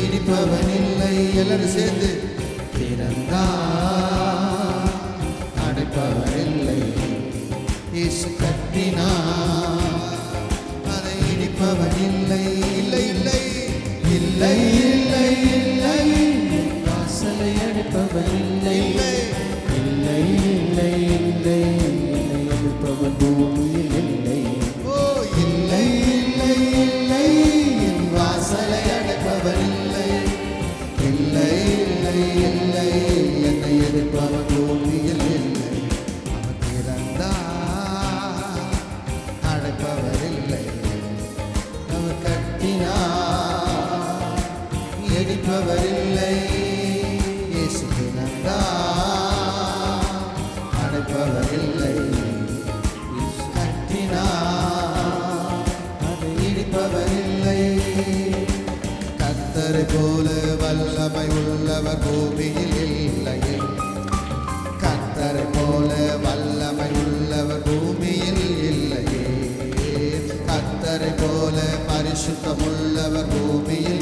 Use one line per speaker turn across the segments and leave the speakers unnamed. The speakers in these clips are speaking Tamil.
பீடிப்பவன் இல்லை எல்லாரும் சேர்ந்து பிறந்தா அடைப்பவர் இல்லை இயேசு கட்டினா அதை இடிப்பவன் இல்லை இல்லை. இல்லை இல்லை இல்லை. இல்லை
வாசலை அடைப்பவன் இல்லை
இல்லை
இல்லை இல்லை. இல்லை அடைப்பவன் இனிப்பவர் இல்லை
இயேசு திறந்தா அடைப்பவர் இல்லை கட்டினா அதை இடிப்பவர் இல்லை கத்தரை போல வல்லமை உள்ளவர் பூமியில் இல்லையே கத்தரை போல வல்லமை உள்ளவர் பூமியில் இல்லையே. கத்தரை போல பரிசுத்தமுள்ளவர் பூமியில்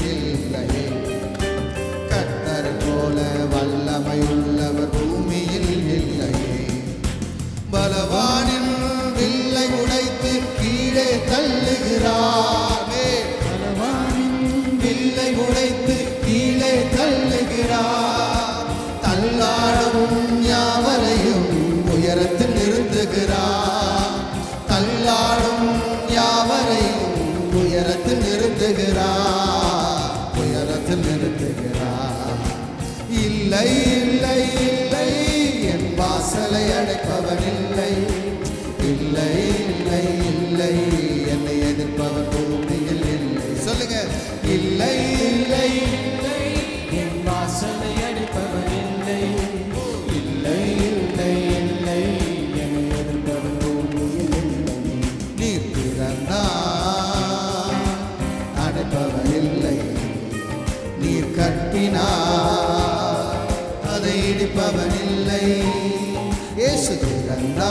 வாசலை இல்லை இல்லை இல்லை. இல்லை என்னை எதிர்ப்பவன் பூமியில் இல்லை. சொல்லுங்க. இல்லை இல்லை.
என் வாசலை அடைப்பவர் இல்லை. இல்லை இல்லை இல்லை. என்னை பூமியில் இல்லை.
நீர் பிறந்தா இல்லை. நீர் அதை இடிப்பவன் இல்லை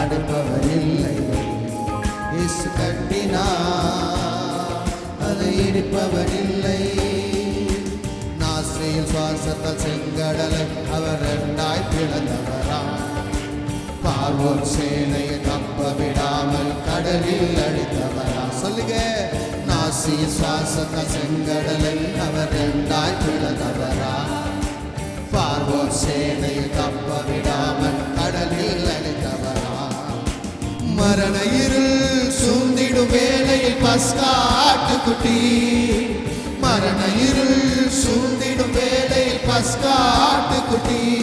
அடுப்பவர் இல்லை இயேசு கட்டினா அதை இடிப்பவன் இல்லை நாசியில் சுவாசத்தால் செங்கடலை அவர் இரண்டாய் பிளந்தவராம். பார்வோர் சேனையை தப்ப விடாமல் கடலில் அடித்தவரா சொல்லுங்க. நாசி சுவாசத்தால் செங்கடலை அவர் இரண்டாய் பிளந்தவர் மரண இருள் சூழ்ந்திடும் வேளையில் பஸ்காட்டுக்குட்டி மரண இருள் சூழ்ந்திடும் வேளையில் பஸ்காட்டுக்குட்டி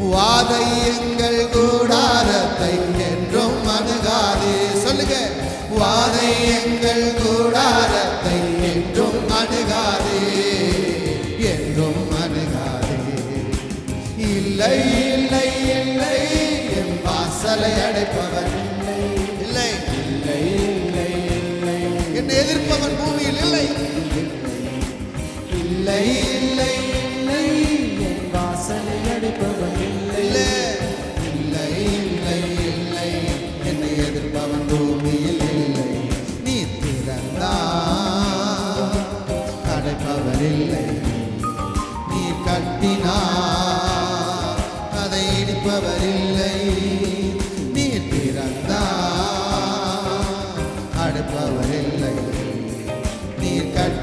வாதை எங்கள் கூடாரத்தை என்றும் அணுகாதே. சொல்லுங்க. வாதை எங்கள் கூடாரத்தை என்றும் அணுகாதே. என்றும் அணுகாதே. இல்லை இல்லை இல்லை. என் வாசலை அடைப்பவன் இல்லை.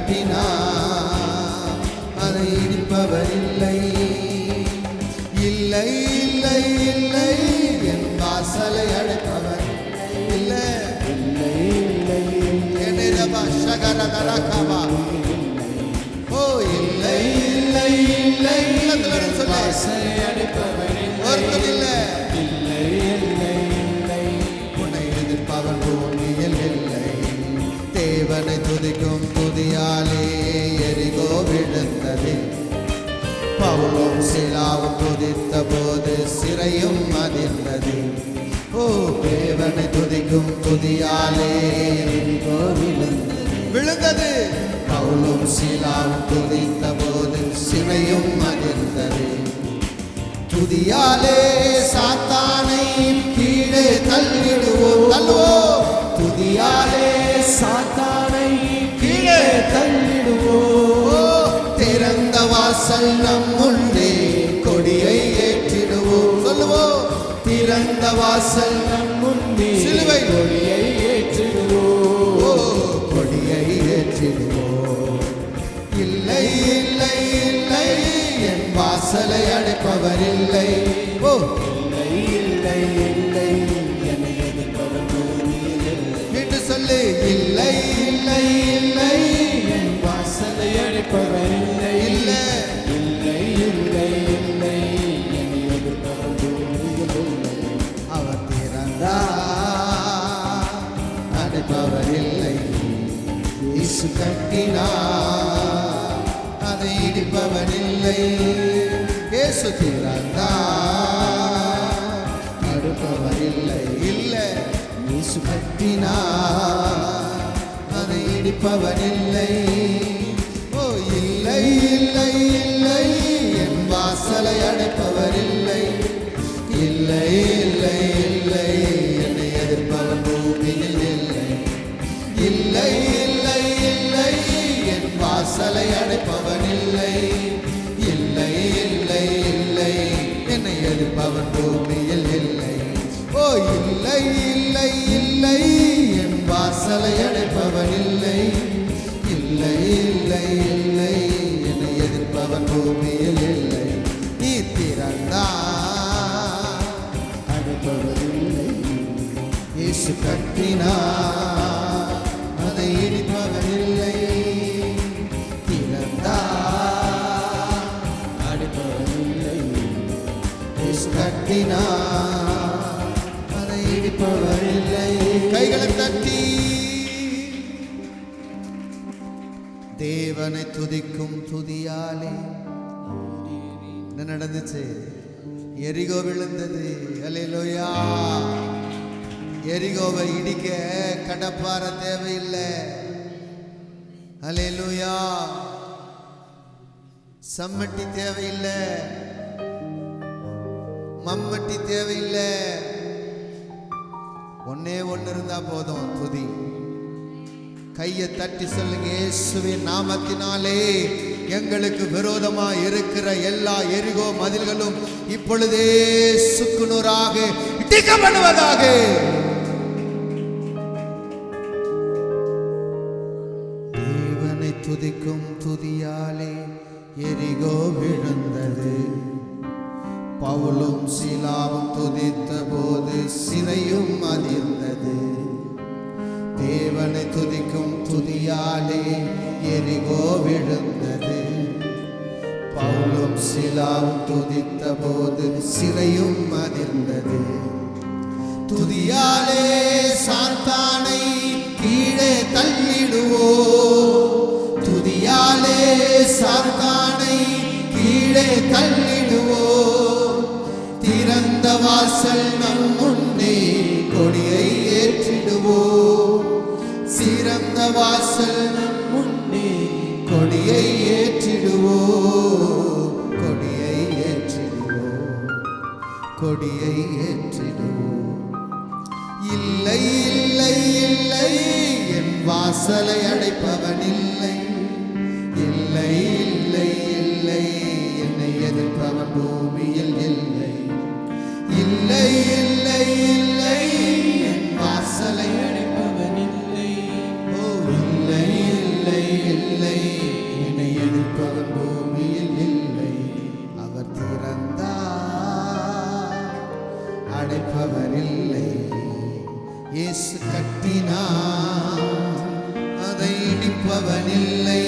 கட்டினா அதை இடிப்பவர் இல்லை இல்லை இல்லை இல்லை என் வாசலை அடைப்பவர். இல்லை
இல்லை இல்லை
என்னிடமா ரபா ஷகரதரகவா. ஓ இல்லை இல்லை இல்லை எல்லாத்துல சொல்லு
அடைப்பவர்.
ஒருத்தர் இல்லை. பவுலும் சிலாவும் துதித்த போது சிறையும் அதிர்ந்தது ஓ தேவனை துதிக்கும் துதியாலே விழுந்தது. பவுலும் சிலாவும் துதித்த போது சிறையும் அதிர்ந்தது துதியாலே சாத்தானை கீழே தள்ளிடுவோம். தள்ளுவோம் துதியாலே
சாத்தானை
கீழே
தள்ளிடுவோம்.
திறந்த வாசல் நம் வாசல்
நம் முன்னே
சிலுவை.
கொடியை ஏற்றிடுவோம்.
கொடியை ஏற்றிடுவோம். இல்லை இல்லை இல்லை என் வாசலை அடைப்பவர் இல்லை. ஓ.
இல்லை இல்லை இல்லை.
கட்டினார். அதை இடிப்பவன் இல்லை இயேசு திறந்தார் அடுப்பவர் இல்லை. இல்லை இசு கட்டினார். அதை இடிப்பவன் இல்லை ஓ இல்லை இல்லை இல்லை. இருப்பவன் பூமியில் இல்லை. ஓ இல்லை இல்லை இல்லை. என் வாசலை அடைப்பவன் இல்லை. இல்லை இல்லை இல்லை. என்னை எதிர்ப்பவன் பூமியில் இல்லை. நீ திறந்தா
அழைப்பவர் இல்லை.
இயேசு கட்டினார் அதை இடிப்பவன் இயேசு அதை இடிப்பவர் இல்லை கைகளை தட்டி தேவனை துதிக்கும் துதியாலே என்ன நடந்துச்சு? எரிகோ விழுந்தது. அலையிலோயா எரிகோவை இடிக்க கடப்பார தேவையில்லை. அலையிலோயா சம்மட்டி தேவையில்லை. மம்மட்டி தேவையில்லை. ஒன்னே ஒன்று இருந்தா போதும் துதி. கையை தட்டி சொல்லுங்க இயேசுவின் நாமத்தினாலே எங்களுக்கு விரோதமா இருக்கிற எல்லா எரிகோ மதில்களும் இப்பொழுதே சுக்குநூறாக இடிக்கப்படுவதாக. தேவனை துதிக்கும் துதியாலே எரிகோ விழுந்தது பவுலும் சிலாவும் துதித்த போது சிறையும் அதிர்ந்தது. தேவனை துதிக்கும் துதியாலே எரிகோ விழுந்தது. பவுலும் சிலாவும் துதித்த போது சிறையும் அதிர்ந்தது. துதியாலே சாத்தானை கீழே தள்ளிடுவோ. துதியாலே சாத்தானை கீழே தள்ளி வாசல் நம் முன்னே கொடியை ஏற்றிடுவோ சிறந்த வாசல் நம்
முன்னே
கொடியை ஏற்றிடுவோ கொடியை ஏற்றிடுவோ கொடியை ஏற்றிடுவோ இல்லை இல்லை இல்லை என் வாசலை அடைப்பவன் இல்லை. இல்லை இல்லை இல்லை என்னை எதிர்ப்பவன் பூமியில் இல்லை. இல்லை இல்லை இல்லை. வாசலை
அழைப்பவன் இல்லை.
ஓ இல்லை இல்லை இல்லை. என்னை எதிர்ப்பவன் பூமியில் இல்லை. அவர் திறந்தார் அடைப்பவர் இல்லை. இயேசு கட்டினார் அதை இடிப்பவன் இல்லை.